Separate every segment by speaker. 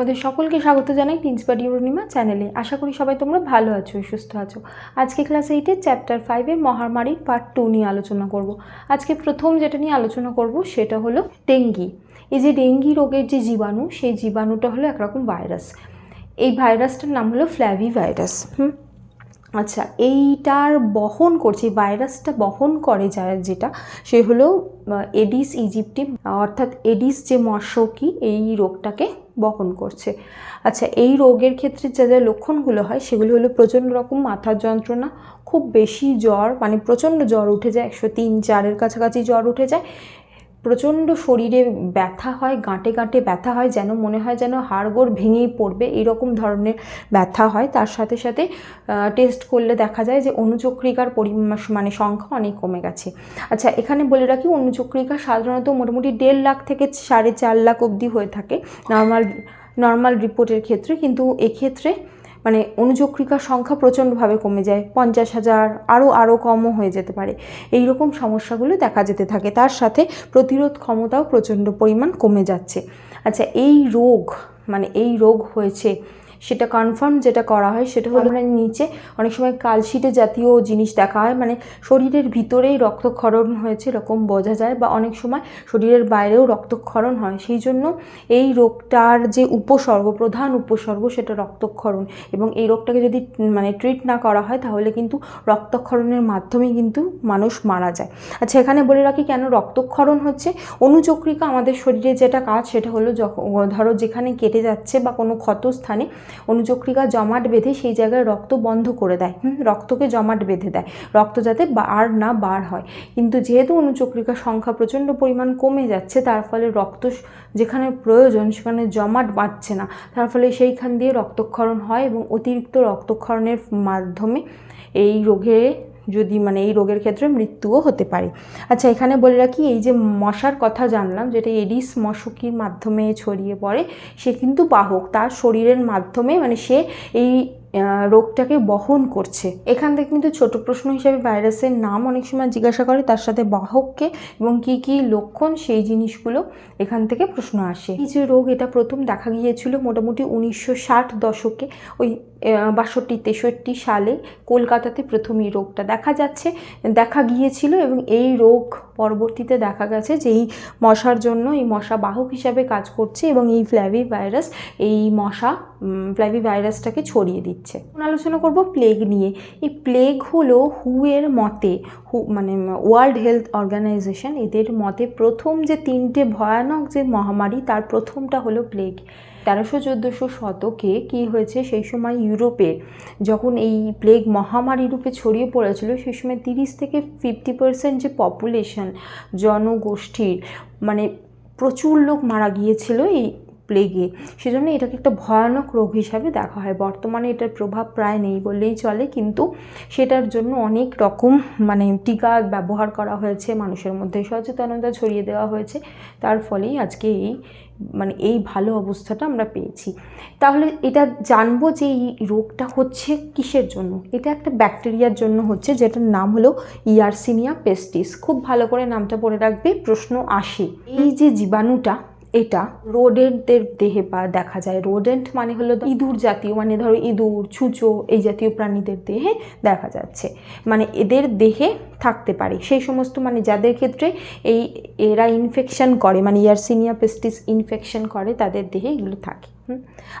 Speaker 1: তোমাদের সকলকে স্বাগত জানাই প্রিন্সিপাল পূর্ণিমা চ্যানেলে আশা করি সবাই তোমরা ভালো আছো, সুস্থ আছো। আজকে ক্লাস এইটের চ্যাপ্টার ফাইভের মহামারীর পার্ট টু নিয়ে আলোচনা করব। আজকে প্রথম যেটা নিয়ে আলোচনা করব সেটা হলো ডেঙ্গি। এই যে ডেঙ্গি রোগের যে জীবাণু, সেই জীবাণুটা হলো একরকম ভাইরাস এই ভাইরাসটার নাম হলো ফ্ল্যাভি ভাইরাস হুম? আচ্ছা এইটার বহন করছে ভাইরাসটা বহন করে যারা যেটা, সে হলো এডিস ইজিপ্টি অর্থাৎ এডিস যে মশকি, এই রোগটাকে বহন করছে। আচ্ছা এই রোগের ক্ষেত্রে যা যা লক্ষণগুলো হয়, সেগুলো হলো প্রচণ্ড রকম মাথার যন্ত্রণা, খুব বেশি জ্বর মানে প্রচণ্ড জ্বর উঠে যায়, একশো তিন, চারের কাছাকাছি জ্বর উঠে যায় প্রচণ্ড শরীরে ব্যথা হয়, গাঁটে গাঁটে ব্যথা হয়, যেন মনে হয় যেন হাড়গোড় ভেঙেই পড়বে, এরকম ধরনের ব্যথা হয়। তার সাথে সাথে টেস্ট করলে দেখা যায় যে অনুচক্রিকার পরিমাণ মানে সংখ্যা অনেক কমে গেছে। আচ্ছা এখানে বলে রাখি, অনুচক্রিকা সাধারণত মোটামুটি দেড় লাখ থেকে সাড়ে চার লাখ অবধি হয়ে থাকে নর্মাল নর্মাল রিপোর্টের ক্ষেত্রে। কিন্তু এক্ষেত্রে মানে অনুচক্রিকার সংখ্যা প্রচণ্ডভাবে কমে যায়, পঞ্চাশ হাজার আরও আরও কমও হয়ে যেতে পারে। এই রকম সমস্যাগুলো দেখা যেতে থাকে। তার সাথে প্রতিরোধ ক্ষমতাও প্রচণ্ড পরিমাণ কমে যাচ্ছে। আচ্ছা এই রোগ মানে এই রোগ হয়েছে সেটা কনফার্ম যেটা করা হয় সেটা হলো মানে নিচে অনেক সময় কালশিটে জাতীয় জিনিস দেখা হয় মানে শরীরের ভিতরেই রক্তক্ষরণ হয়েছে এরকম বোঝা যায় বা অনেক সময় শরীরের বাইরেও রক্তক্ষরণ হয়। সেই জন্য এই রোগটার যে উপসর্গ প্রধান উপসর্গ সেটা রক্তক্ষরণ এবং এই রোগটাকে যদি মানে ট্রিট না করা হয় তাহলে কিন্তু রক্তক্ষরণের মাধ্যমে কিন্তু মানুষ মারা যায়। আচ্ছা এখানে বলে রাখি কেন রক্তক্ষরণ হচ্ছে? অনুচক্রিকা আমাদের শরীরে যেটা কাজ সেটা হলো যখন ধরো যেখানে কেটে যাচ্ছে বা কোনো ক্ষত স্থানে অনুচক্রিকা জমাট বেঁধে সেই জায়গায় রক্ত বন্ধ করে দেয়। হুম, রক্তকে জমাট বেঁধে দেয়। রক্ত যাতে আর না বার হয়। কিন্তু যেহেতু অনুচক্রিকার সংখ্যা প্রচণ্ড পরিমাণ কমে যাচ্ছে তার ফলে রক্ত যেখানে প্রয়োজন সেখানে জমাট বাঁধছে না। তার ফলে সেইখান দিয়ে রক্তক্ষরণ হয় এবং অতিরিক্ত রক্তক্ষরণের মাধ্যমে এই রোগে যদি মানে এই রোগের ক্ষেত্রে মৃত্যুও হতে পারে। আচ্ছা এখানে বলে রাখি, এই যে মশার কথা জানলাম, যেটা এডিস মশকির মাধ্যমে ছড়িয়ে পড়ে, সে কিন্তু বাহক। তার শরীরের মাধ্যমে মানে সে এই রোগটাকে বহন করছে। এখান থেকে কিন্তু ছোট প্রশ্ন হিসাবে ভাইরাসের নাম অনেক সময় জিজ্ঞাসা করে, তার সাথে বাহককে এবং কি কি লক্ষণ, সেই জিনিসগুলো এখান থেকে প্রশ্ন আসে। এই যে রোগ, এটা প্রথম দেখা গিয়েছিল মোটামুটি উনিশশো ষাট দশকে। ওই বাষট্টি, তেষট্টি সালে কলকাতাতে প্রথম এই রোগটা দেখা যাচ্ছে, দেখা গিয়েছিল এবং এই রোগ পরবর্তীতে দেখা গেছে যে এই মশার জন্য এই মশা বাহক হিসাবে কাজ করছে এবং এই ফ্ল্যাভি ভাইরাস এই মশা ফ্ল্যাভি ভাইরাসটাকে ছড়িয়ে দিচ্ছে। আলোচনা করব প্লেগ নিয়ে। এই প্লেগ হলো হু এর মতে, হু মানে ওয়ার্ল্ড হেলথ অর্গানাইজেশন, এদের মতে প্রথম যে তিনটে ভয়ানক যে মহামারী, তার প্রথমটা হলো প্লেগ। তেরোশো চোদ্দোশো শতকে কি হয়েছে? সেই সময় ইউরোপে যখন এই প্লেগ মহামারী রূপে ছড়িয়ে পড়েছিল, সেই সময় তিরিশ থেকে ফিফটি পার্সেন্ট যে পপুলেশন জনগোষ্ঠীর মানে প্রচুর লোক মারা গিয়েছিল এই প্লেগে। সেজন্য এটাকে একটা ভয়ানক রোগ হিসাবে দেখা হয়। বর্তমানে এটার প্রভাব প্রায় নেই বললেই চলে, কিন্তু সেটার জন্য অনেক রকম মানে টিকা ব্যবহার করা হয়েছে মানুষের মধ্যে। সচেতনতা ছড়িয়ে দেওয়া হয়েছে। তার ফলেই আজকে এই মানে এই ভালো অবস্থাটা আমরা পেয়েছি। তাহলে এটা জানব যে এই রোগটা হচ্ছে কিসের জন্য? এটা একটা ব্যাকটেরিয়ার জন্য হচ্ছে, যেটার নাম হলো ইয়ারসিনিয়া পেস্টিস। খুব ভালো করে নামটা পড়ে রাখবে, প্রশ্ন আসে। এই যে জীবাণুটা এটা রোডেন্টদের দেহে পা দেখা যায়। রোডেন্ট মানে হলো ইঁদুর জাতীয় মানে ধরো ইঁদুর, ছুঁচো এই জাতীয় প্রাণীদের দেহে দেখা যাচ্ছে। মানে এদের দেহে থাকতে পারে। সেই সমস্ত মানে যাদের ক্ষেত্রে এই এরা ইনফেকশন করে মানে ইয়ারসিনিয়া পেস্টিস ইনফেকশন করে, তাদের দেহে এগুলো থাকে।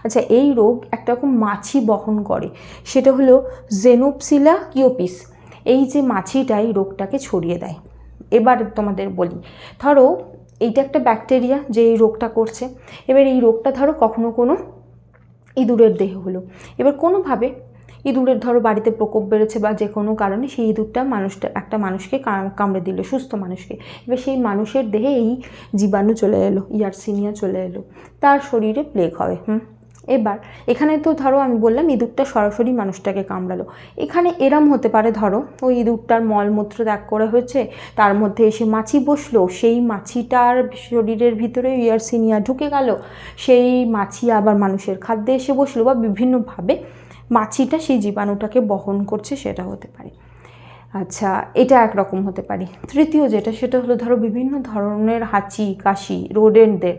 Speaker 1: আচ্ছা এই রোগ একটা রকম মাছি বহন করে। সেটা হলো জেনোপসিলা কিওপিস এই যে মাছিটাই রোগটাকে ছড়িয়ে দেয়। এবার তোমাদের বলি। ধরো এইটা একটা ব্যাকটেরিয়া যে এই রোগটা করছে। এবার এই রোগটা ধরো কখনো কোনো ইঁদুরের দেহ হলো। এবার কোনোভাবে ইঁদুরের ধরো বাড়িতে প্রকোপ বেড়েছে বা যে কোনো কারণে সেই ইঁদুরটা মানুষটা, একটা মানুষকে কামড়ে দিল, সুস্থ মানুষকে। এবার সেই মানুষের দেহে এই জীবাণু চলে এলো, ইয়ারসিনিয়া চলে এলো। তার শরীরে প্লেগ হবে, হুম? এবার, এখানে তো ধরো আমি বললাম ইঁদুরটা সরাসরি মানুষটাকে কামড়ালো। এখানে এরম হতে পারে, ধরো, ওই ইঁদুরটার মলমূত্র ত্যাগ করে হয়েছে, তার মধ্যে এসে মাছি বসল, সেই মাছিটার শরীরের ভিতরে ইয়ারসিনিয়া ঢুকে গেল, সেই মাছি আবার মানুষের খাদ্যে এসে বসল বা বিভিন্নভাবে মাছিটা সেই জীবাণুটাকে বহন করছে, সেটা হতে পারে। আচ্ছা এটা একরকম হতে পারে। তৃতীয় যেটা, সেটা হলো ধরো বিভিন্ন ধরনের হাঁচি, কাশি রোডেন্টদের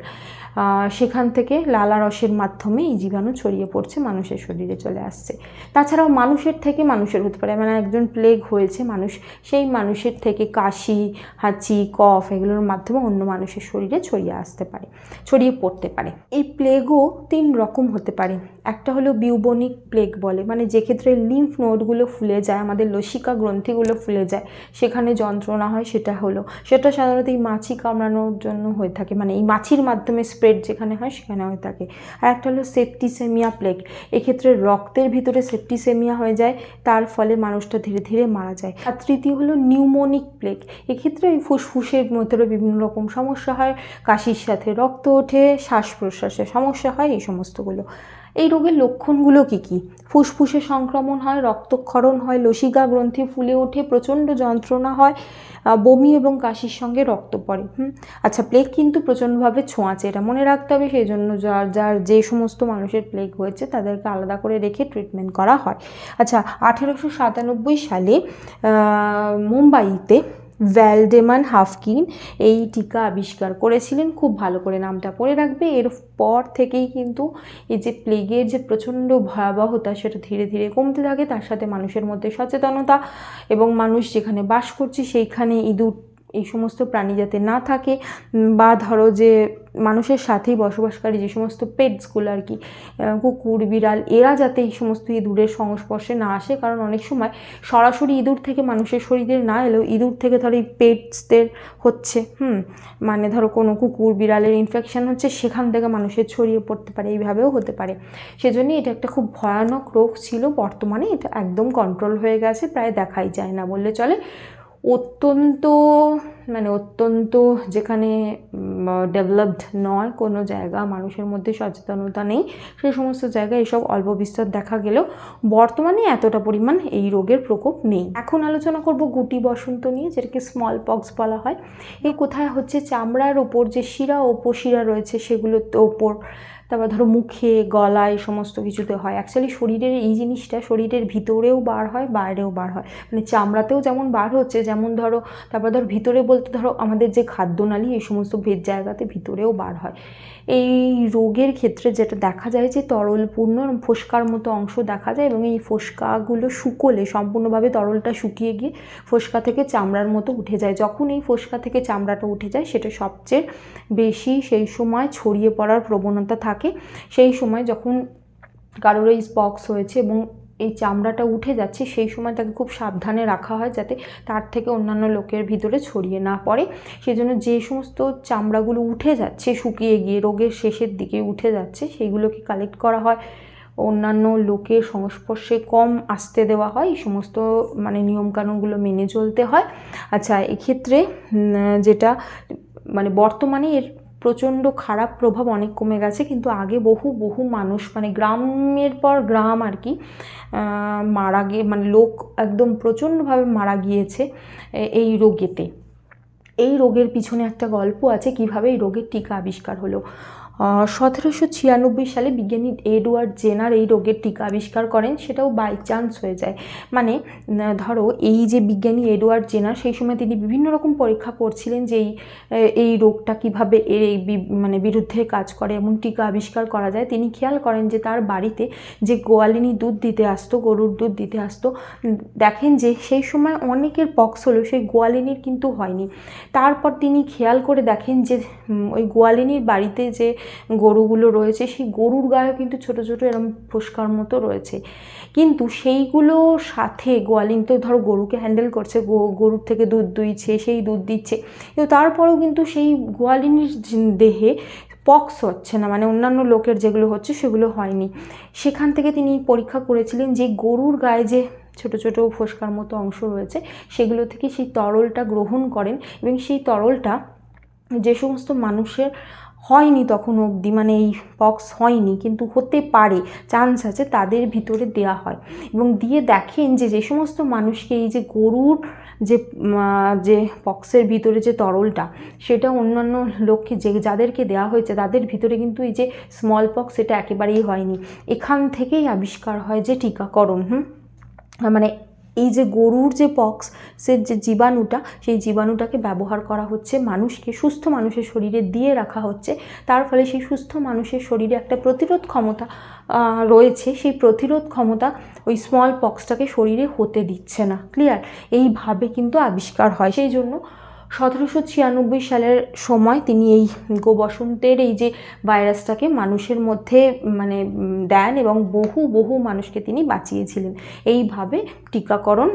Speaker 1: সেখান থেকে লালারসের মাধ্যমে এই জীবাণু ছড়িয়ে পড়ছে, মানুষের শরীরে চলে আসছে। তাছাড়াও মানুষের থেকে মানুষের হতে পারে মানে একজন প্লেগ হয়েছে মানুষ, সেই মানুষের থেকে কাশি, হাঁচি, কফ এগুলোর মাধ্যমে অন্য মানুষের শরীরে ছড়িয়ে আসতে পারে, ছড়িয়ে পড়তে পারে। এই প্লেগও তিন রকম হতে পারে। একটা হলো বিউবনিক প্লেগ বলে মানে যে ক্ষেত্রে লিম্ফ নোডগুলো ফুলে যায়, আমাদের লসিকা গ্রন্থিগুলো ফুলে যায়, সেখানে যন্ত্রণা হয় সেটা হলো। সেটা সাধারণত এই মাছি কামড়ানোর জন্য হয়ে থাকে মানে এই মাছির মাধ্যমে স্প্রেড যেখানে হয়, সেখানে হয়ে থাকে। আর একটা হলো সেপ্টিসেমিয়া প্লেগ এক্ষেত্রে রক্তের ভিতরে সেপ্টিসেমিয়া হয়ে যায়, তার ফলে মানুষটা ধীরে ধীরে মারা যায়। আর তৃতীয় হলো নিউমোনিক প্লেগ এক্ষেত্রে ওই ফুসফুসের মধ্যে বিভিন্ন রকম সমস্যা হয়। কাশির সাথে রক্ত ওঠে, শ্বাস প্রশ্বাসের সমস্যা হয়, এই সমস্তগুলো। এই রোগের লক্ষণগুলো কী কী? ফুসফুসে সংক্রমণ হয়, রক্তক্ষরণ হয়, লসিকা গ্রন্থি ফুলে ওঠে, প্রচণ্ড যন্ত্রণা হয় বমি এবং কাশির সঙ্গে রক্ত পড়ে, হুম? আচ্ছা প্লেগ কিন্তু প্রচণ্ডভাবে ছোঁয়াচে, এটা মনে রাখতে হবে সেই জন্য যার যার যে সমস্ত মানুষের প্লেগ হয়েছে, তাদেরকে আলাদা করে রেখে ট্রিটমেন্ট করা হয়। আচ্ছা আঠেরোশো সাতানব্বই সালে মুম্বাইতে ভ্যালডেমান হাফকিন এই টিকা আবিষ্কার করেছিলেন। খুব ভালো করে নামটা পড়ে রাখবে। এর পর থেকেই কিন্তু এই যে প্লেগের যে প্রচণ্ড ভয়াবহতা, সেটা ধীরে ধীরে কমতে থাকে। তার সাথে মানুষের মধ্যে সচেতনতা এবং মানুষ যেখানে বাস করছে, সেইখানে ইঁদুর, এই সমস্ত প্রাণী যাতে না থাকে বা ধরো যে মানুষের সাথেই বসবাসকারী যে সমস্ত পেটসগুলো আর কি কুকুর, বিড়াল, এরা যাতে এই সমস্ত ইঁদুরের সংস্পর্শে না আসে। কারণ অনেক সময় সরাসরি ইঁদুর থেকে মানুষের শরীরে না এলেও ইঁদুর থেকে ধরো এই পেটসদের হচ্ছে, হুম? মানে ধরো কোনো কুকুর, বিড়ালের ইনফেকশন হচ্ছে, সেখান থেকে মানুষের ছড়িয়ে পড়তে পারে, এইভাবেও হতে পারে। সেজন্যই এটা একটা খুব ভয়ানক রোগ ছিল, বর্তমানে এটা একদম কন্ট্রোল হয়ে গেছে, প্রায় দেখাই যায় না বললে চলে। অত্যন্ত মানে অত্যন্ত যেখানে ডেভেলপড নয়, কোনো জায়গা, মানুষের মধ্যে সচেতনতা নেই সেই সমস্ত জায়গায় এসব অল্প বিস্তর দেখা গেলেও বর্তমানে এতটা পরিমাণ এই রোগের প্রকোপ নেই। এখন আলোচনা করব গুটি বসন্ত নিয়ে, যেটাকে স্মল পক্স বলা হয়। এই কোথায় হচ্ছে? চামড়ার ওপর যে শিরা উপশিরা রয়েছে, সেগুলোর ওপর। তারপর ধরো মুখে, গলায় সমস্ত কিছুতে হয়। অ্যাকচুয়ালি শরীরের এই জিনিসটা শরীরের ভিতরেও বার হয়, বাইরেও বার হয়। মানে চামড়াতেও যেমন বার হচ্ছে, যেমন ধরো, তারপর ধরো ভিতরে বলতে ধরো আমাদের যে খাদ্যনালী, এই সমস্ত ভেদ জায়গাতে ভিতরেও বার হয়। এই রোগের ক্ষেত্রে যেটা দেখা যায় যে তরলপূর্ণ ফোসকার মতো অংশ দেখা যায় এবং এই ফোসকাগুলো শুকোলে, সম্পূর্ণভাবে তরলটা শুকিয়ে গিয়ে ফোসকা থেকে চামড়ার মতো উঠে যায়। যখন এই ফোসকা থেকে চামড়াটা উঠে যায়, সেটা সবচেয়ে বেশি সেই সময় ছড়িয়ে পড়ার প্রবণতা থাকে। সেই সময় যখন কারোর এই স্পক্স হয়েছে এবং এই চামড়াটা উঠে যাচ্ছে, সেই সময় তাকে খুব সাবধানে রাখা হয় যাতে তার থেকে অন্যান্য লোকের ভিতরে ছড়িয়ে না পড়ে। সেই জন্য যে সমস্ত চামড়াগুলো উঠে যাচ্ছে, শুকিয়ে গিয়ে রোগের শেষের দিকে উঠে যাচ্ছে সেইগুলোকে কালেক্ট করা হয়। অন্যান্য লোকের সংস্পর্শে কম আসতে দেওয়া হয়, এই সমস্ত মানে নিয়মকানুনগুলো মেনে চলতে হয়। আচ্ছা এক্ষেত্রে যেটা মানে বর্তমানে এর প্রচণ্ড খারাপ প্রভাব অনেক কমে গেছে, কিন্তু আগে বহু বহু মানুষ মানে গ্রামের পর গ্রাম আর কি মারা গিয়ে মানে লোক একদম প্রচণ্ডভাবে মারা গিয়েছে এই রোগেতে। এই রোগের পিছনে একটা গল্প আছে, কীভাবে এই রোগের টিকা আবিষ্কার হলো। সতেরোশো ছিয়ানব্বই সালে বিজ্ঞানী এডওয়ার্ড জেনার এই রোগের টিকা আবিষ্কার করেন, সেটাও বাই চান্স হয়ে যায়। মানে ধরো, এই যে বিজ্ঞানী এডওয়ার্ড জেনার, সেই সময় তিনি বিভিন্ন রকম পরীক্ষা করছিলেন যে এই এই রোগটা কীভাবে এর এই মানে বিরুদ্ধে কাজ করে, এমন টিকা আবিষ্কার করা যায়। তিনি খেয়াল করেন যে তার বাড়িতে যে গোয়ালিনী দুধ দিতে আসতো, গরুর দুধ দিতে আসতো দেখেন যে সেই সময় অনেকের পক্স হলো সেই গোয়ালিনীর কিন্তু হয়নি। তারপর তিনি খেয়াল করে দেখেন যে ওই গোয়ালিনীর বাড়িতে যে গরুগুলো রয়েছে, সেই গরুর গায়েও কিন্তু ছোট ছোট এরকম ফোসকার মতো রয়েছে। কিন্তু সেইগুলোর সাথে গোয়ালিন, তো ধরো গরুকে হ্যান্ডেল করছে গরুর থেকে দুধ দুইছে, সেই দুধ দিচ্ছে, কিন্তু তারপরেও কিন্তু সেই গোয়ালিনীর দেহে পক্স হচ্ছে না মানে অন্যান্য লোকের যেগুলো হচ্ছে সেগুলো হয়নি। সেখান থেকে তিনি পরীক্ষা করেছিলেন যে গরুর গায়ে যে ছোট ছোট ফোসকার মতো অংশ রয়েছে, সেগুলো থেকে সেই তরলটা গ্রহণ করেন এবং সেই তরলটা যে সমস্ত মানুষের হয়নি তখন অবধি মানে এই পক্স হয়নি, কিন্তু হতে পারে চান্স আছে তাদের ভিতরে দেয়া হয়। এবং দিয়ে দেখেন যে যে সমস্ত মানুষকে এই যে গরুর যে যে পক্সের ভিতরে যে তরলটা, সেটা অন্যান্য লোককে, যে যাদেরকে দেওয়া হয়েছে, তাদের ভিতরে কিন্তু এই যে স্মল পক্স সেটা একেবারেই হয়নি। এখান থেকেই আবিষ্কার হয় যে টিকাকরণ, হুম? মানে এই যে গরুর যে পক্স, সে যে জীবাণুটা, সেই জীবাণুটাকে ব্যবহার করা হচ্ছে মানুষকে, সুস্থ মানুষের শরীরে দিয়ে রাখা হচ্ছে। তার ফলে সেই সুস্থ মানুষের শরীরে একটা প্রতিরোধ ক্ষমতা রয়েছে। সেই প্রতিরোধ ক্ষমতা ওই স্মল পক্সটাকে শরীরে হতে দিচ্ছে না। ক্লিয়ার এইভাবে কিন্তু আবিষ্কার হয়। সেই জন্য সতেরোশো ছিয়ানব্বই সালের সময় তিনি এই গোবসন্তের এই যে ভাইরাসটাকে মানুষের মধ্যে মানে দেন এবং বহু বহু মানুষকে তিনি বাঁচিয়েছিলেন। এইভাবে টিকাকরণ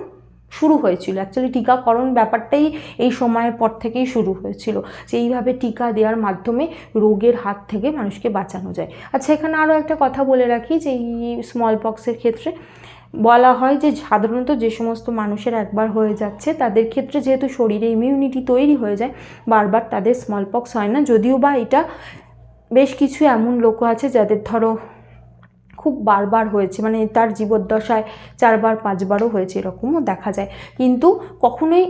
Speaker 1: শুরু হয়েছিল। অ্যাকচুয়ালি টিকাকরণ ব্যাপারটাই এই সময়ের পর থেকেই শুরু হয়েছিল যে এইভাবে টিকা দেওয়ার মাধ্যমে রোগের হাত থেকে মানুষকে বাঁচানো যায়। আচ্ছা এখানে আরও একটা কথা বলে রাখি যে এই স্মল পক্সের ক্ষেত্রে বলা হয় যে সাধারণত যে সমস্ত মানুষের একবার হয়ে যাচ্ছে, তাদের ক্ষেত্রে যেহেতু শরীরে ইমিউনিটি তৈরি হয়ে যায়, বারবার তাদের স্মল পক্স হয় না। যদিও বা এটা বেশ কিছু এমন লোক আছে যাদের ধরো খুব বারবার হয়েছে মানে তার জীবদ্দশায় চারবার, পাঁচবারও হয়েছে এরকমও দেখা যায়। কিন্তু কখনোই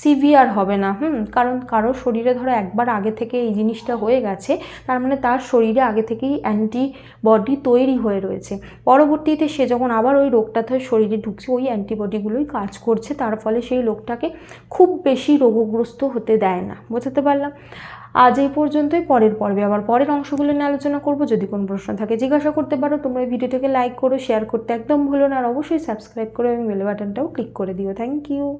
Speaker 1: সিভিয়ার হবে না, হুম? কারণ কারও শরীরে ধরো একবার আগে থেকে এই জিনিসটা হয়ে গেছে, তার মানে তার শরীরে আগে থেকেই অ্যান্টিবডি তৈরি হয়ে রয়েছে। পরবর্তীতে সে যখন আবার ওই রোগটা তার শরীরে ঢুকছে, ওই অ্যান্টিবডিগুলোই কাজ করছে, তার ফলে সেই লোকটাকে খুব বেশি রোগগ্রস্ত হতে দেয় না, বোঝাতে পারলাম? আজ এই পর্যন্তই, পরের পর্বে আবার পরের অংশগুলো নিয়ে আলোচনা করব। যদি কোনো প্রশ্ন থাকে, জিজ্ঞাসা করতে পারো, তোমরা এই ভিডিওটাকে লাইক করো শেয়ার করতে একদম ভুলো না, আর অবশ্যই সাবস্ক্রাইব করো এবং বেল বাটনটাও ক্লিক করে দিও। Thank you